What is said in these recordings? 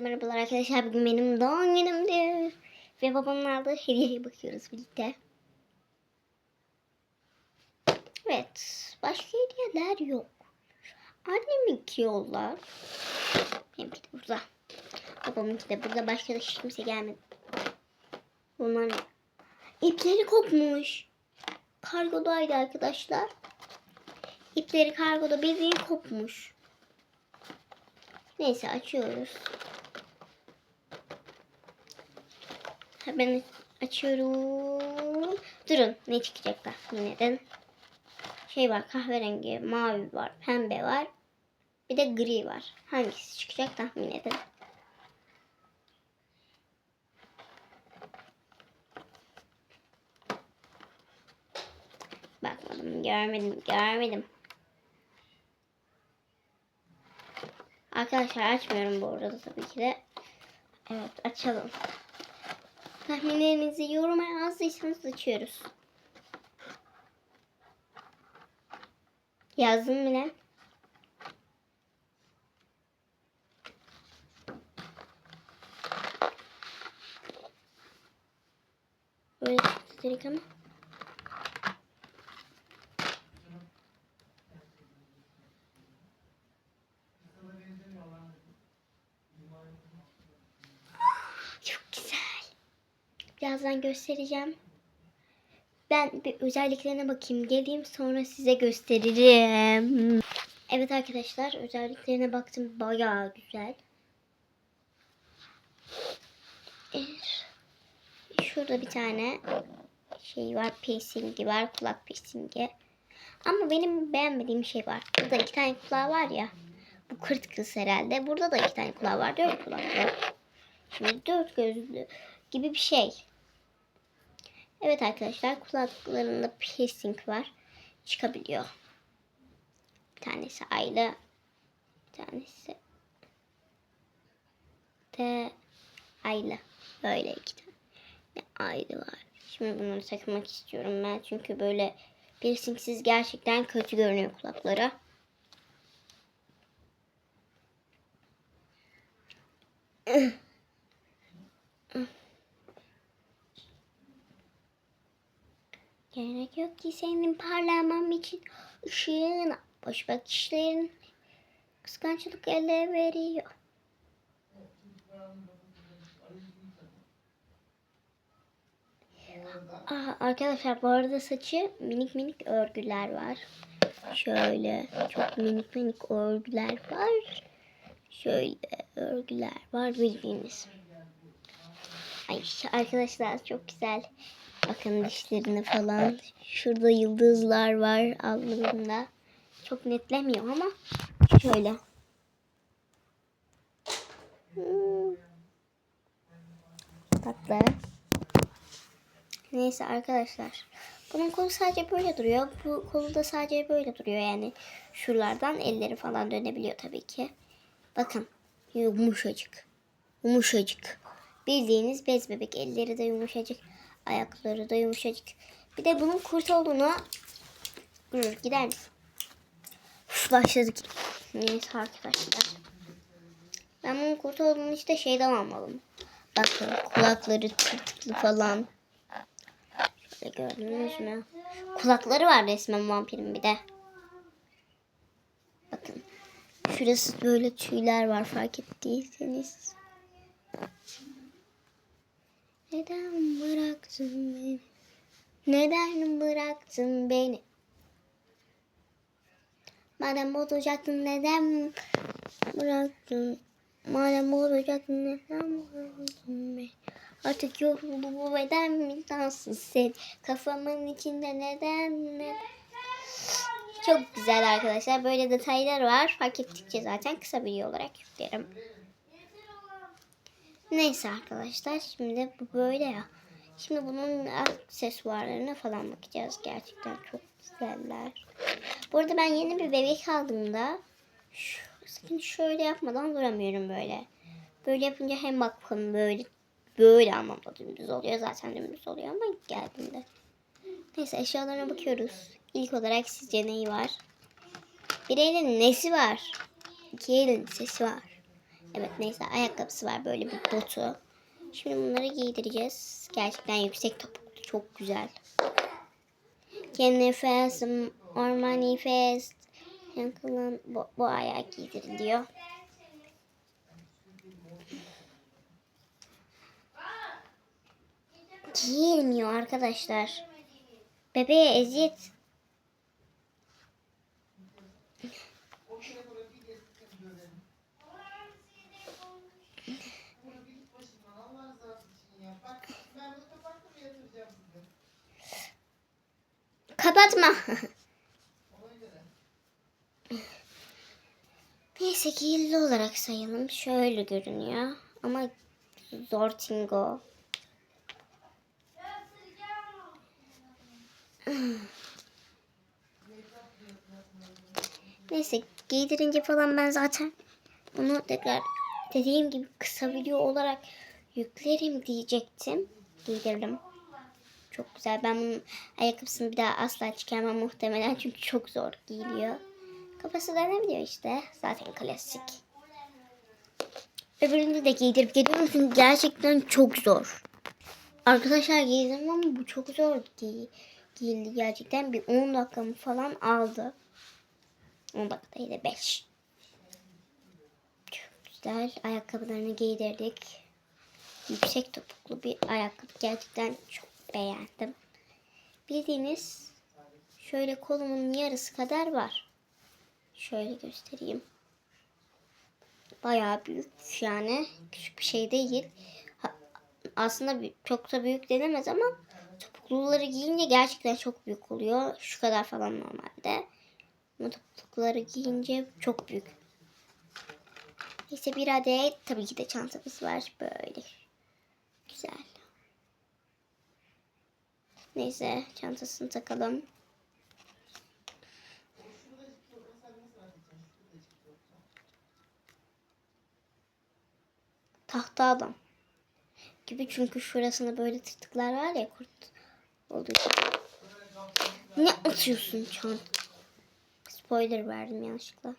Merhabalar arkadaşlar. Bugün benim doğum günümdü. Ve babamın aldığı hediyeye bakıyoruz birlikte. Evet. Başka hediyeler yok. Anneminki yollar. Benimki de burada. Babamınki de burada. Başka da hiç kimse gelmedi. Bunlar? İpleri kopmuş. Kargodaydı arkadaşlar. İpleri kargoda bildiğin kopmuş. Neyse açıyoruz. Ben açıyorum. Durun ne çıkacak tahmin Şey var kahverengi, mavi var, pembe var. Bir de gri var. Hangisi çıkacak tahmin edin. Bakmadım, görmedim, görmedim. Arkadaşlar açmıyorum bu arada tabii ki de. Evet açalım. Tahminlerinizi yoruma yazdıysanız açıyoruz. Yazdım bile. Böyle çıktı direkt ama. Çok güzel. Birazdan göstereceğim. Ben bir özelliklerine bakayım. Geleyim sonra size gösteririm. Evet arkadaşlar özelliklerine baktım. Bayağı güzel. Şurada bir tane şey var. Piercingi var. Kulak piercingi. Ama benim beğenmediğim şey var. Burada iki tane kulağı var ya. Bu kırt kız herhalde. Burada da iki tane kulağı var. Dört kulaklı. Şimdi dört gözlü gibi bir şey. Evet arkadaşlar kulaklarında piercing var. Çıkabiliyor. Bir tanesi aylı. Bir tanesi de aylı. Böyle iki tane aylı var. Şimdi bunları takmak istiyorum ben. Çünkü böyle piercingsiz gerçekten kötü görünüyor kulakları. Gerek yok ki senin parlamam için ışığına boş bakışların kıskançlık ele veriyor. Aa, arkadaşlar bu arada saçı minik minik örgüler var. Şöyle çok minik minik örgüler var. Şöyle örgüler var bildiğiniz. Ay arkadaşlar çok güzel. Bakın dişlerini falan. Şurada yıldızlar var alnında. Çok netlemiyor ama şöyle. Hmm. Tatlı. Neyse arkadaşlar. Bunun kolu sadece böyle duruyor. Bu kolu da sadece böyle duruyor yani. Şuralardan elleri falan dönebiliyor tabii ki. Bakın yumuşacık. Yumuşacık. Bildiğiniz bez bebek. Elleri de yumuşacık. Ayakları da yumuşacık. Bir de bunun kurt olduğunu Dur gider misin? Uf, başladık. Neyse arkadaşlar. Ben bunun kurt olduğunu işte şeyden almalım. Bakın kulakları tırtıklı falan. Şöyle gördünüz mü? Kulakları var resmen vampirin bir de. Bakın. Şurası böyle tüyler var fark ettiyseniz. Neden bıraktın beni? Neden bıraktın beni? Madem bozacaktın neden bıraktın? Madem bozacaktın neden bıraktın beni? Artık yoruldu bu beden vicdansız sen. Kafamın içinde neden neden? Çok güzel arkadaşlar. Böyle detaylar var. Fark ettikçe zaten kısa video olarak yüklerim. Neyse arkadaşlar şimdi bu böyle ya. Şimdi bunun aksesuarlarına falan bakacağız. Gerçekten çok güzeller. Bu arada ben yeni bir bebek aldığımda şu, sakın şöyle yapmadan duramıyorum böyle. Böyle yapınca hem bakın böyle böyle anlamda dümdüz oluyor. Zaten dümdüz oluyor ama geldiğinde. Neyse eşyalarına bakıyoruz. İlk olarak sizce neyi var? Bir elin nesi var? İki elin sesi var. Evet neyse ayakkabısı var böyle bir botu. Şimdi bunları giydireceğiz. Gerçekten yüksek topuklu çok güzel. Kenefes, Armani Fest, Yankılan bu, bu ayağa giydiriliyor. Giyilmiyor arkadaşlar. Bebeğe eziyet. Kapatma. Neyse giyildi olarak sayalım. Şöyle görünüyor. Ama Zortingo. Neyse giydirince falan ben zaten bunu tekrar dediğim gibi kısa video olarak yüklerim diyecektim. Giydirdim. Çok güzel. Ben bunun ayakkabısını bir daha asla çıkarmam muhtemelen çünkü çok zor giyiliyor. Kafası dönebiliyor işte. Zaten klasik. Öbürünü de giydirip geliyorum çünkü gerçekten çok zor. Arkadaşlar giydirdim ama bu çok zor giy giyildi gerçekten. Bir 10 dakikamı falan aldı. 10 dakika değil de 5. Çok güzel. Ayakkabılarını giydirdik. Yüksek topuklu bir ayakkabı. Gerçekten çok beğendim. Bildiğiniz şöyle kolumun yarısı kadar var. Şöyle göstereyim. Bayağı büyük yani. Küçük bir şey değil. Aslında çok da büyük denemez ama topukluları giyince gerçekten çok büyük oluyor. Şu kadar falan normalde. Ama topukluları giyince çok büyük. Neyse bir adet tabii ki de çantamız var böyle. Güzel. Neyse çantasını takalım. Tahta adam. Gibi çünkü şurasında böyle tırtıklar var ya kurt olduğu için. Ne atıyorsun çant? Spoiler verdim yanlışlıkla.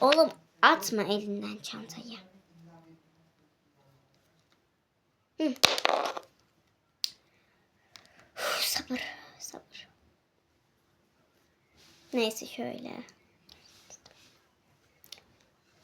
Oğlum atma elinden çantayı. Hı. Sabır, sabır. Neyse şöyle.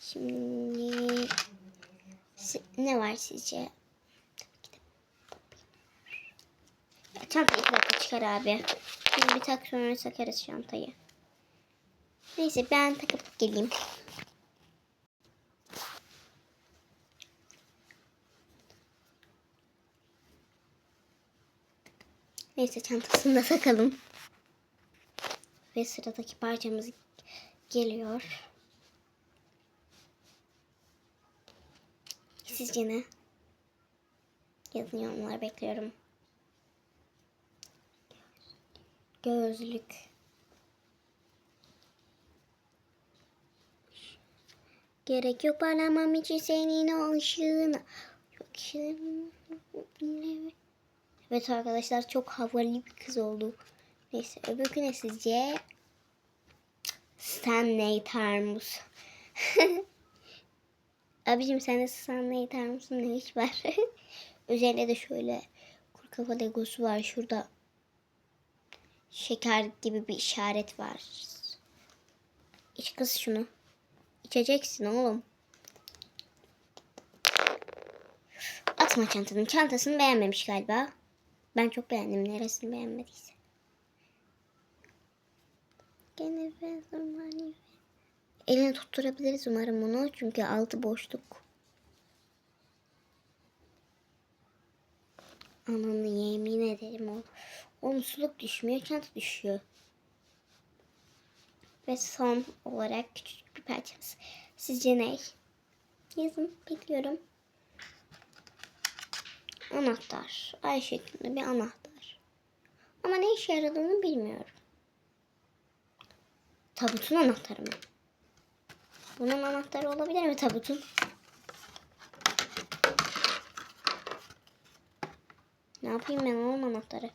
Şimdi ne var sizce? Çantayı iki dakika çıkar abi. Şimdi bir tak sonra sakarız çantayı. Neyse ben takıp geleyim. Neyse çantasını da takalım. Ve sıradaki parçamız geliyor. Sizce ne? Yazın yorumlara bekliyorum. Gözlük. Gerek yok parlamam için senin ışığına. Çok şirin. Evet arkadaşlar çok havalı bir kız oldu. Neyse öbürkü ne sizce? Stanley Termus. Abicim sende Stanley Termus'un ne iş var? Üzerinde de şöyle kuru kafa legosu var. Şurada şeker gibi bir işaret var. İç kız şunu. İçeceksin oğlum. Atma çantanın. Çantasını beğenmemiş galiba. Ben çok beğendim. Neresini beğenmediyse. Gene ben zamanı. Eline tutturabiliriz umarım bunu. Çünkü altı boşluk. Ananı yemin ederim o. O musluk düşmüyor. Çanta düşüyor. Ve son olarak küçük bir parçamız. Sizce ne? Yazın. Bekliyorum. Anahtar. Ay şeklinde bir anahtar. Ama ne işe yaradığını bilmiyorum. Tabutun anahtarı mı? Bunun anahtarı olabilir mi tabutun? Ne yapayım ben oğlum anahtarı?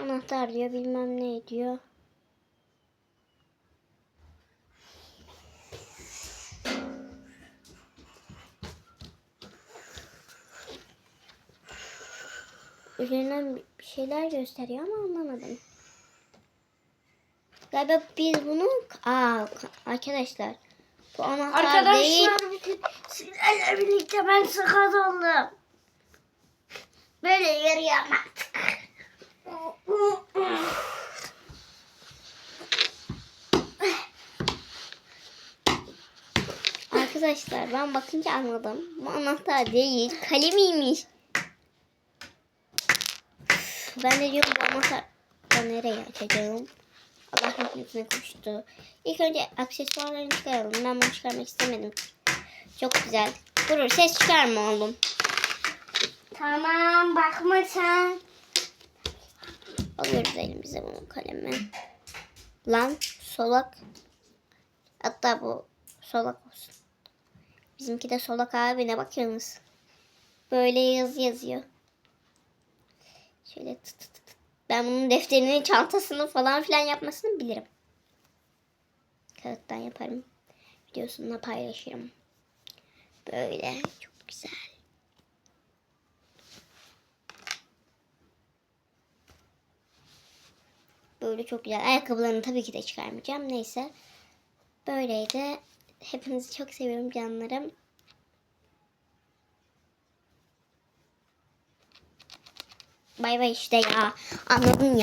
Anahtar diyor bilmem ne diyor. Üzerinden bir şeyler gösteriyor ama anlamadım. Galiba biz bunu... Aa arkadaşlar. Bu anahtar değil. Arkadaşlar sizlerle birlikte ben sakat oldum. Böyle artık. Arkadaşlar ben bakınca anladım. Bu anahtar değil. Kalemiymiş. Ben de diyorum bu ben nereye açacağım? Allah hükmetine koştu. İlk önce aksesuarlarını çıkaralım. Ben bunu çıkarmak istemedim. Çok güzel. Durur ses çıkarma oğlum. Tamam bakma sen. Alıyoruz elimize bunu kalemi. Lan solak. Hatta bu solak olsun. Bizimki de solak abine bakıyorsunuz. Böyle yazı yazıyor. Şöyle tut tut tut. Ben bunun defterini, çantasını falan filan yapmasını bilirim. Kağıttan yaparım. Videosunu paylaşırım. Böyle çok güzel. Böyle çok güzel. Ayakkabılarını tabii ki de çıkarmayacağım. Neyse. Böyleydi. Hepinizi çok seviyorum canlarım. Bay bay işte ya. Anladın ya.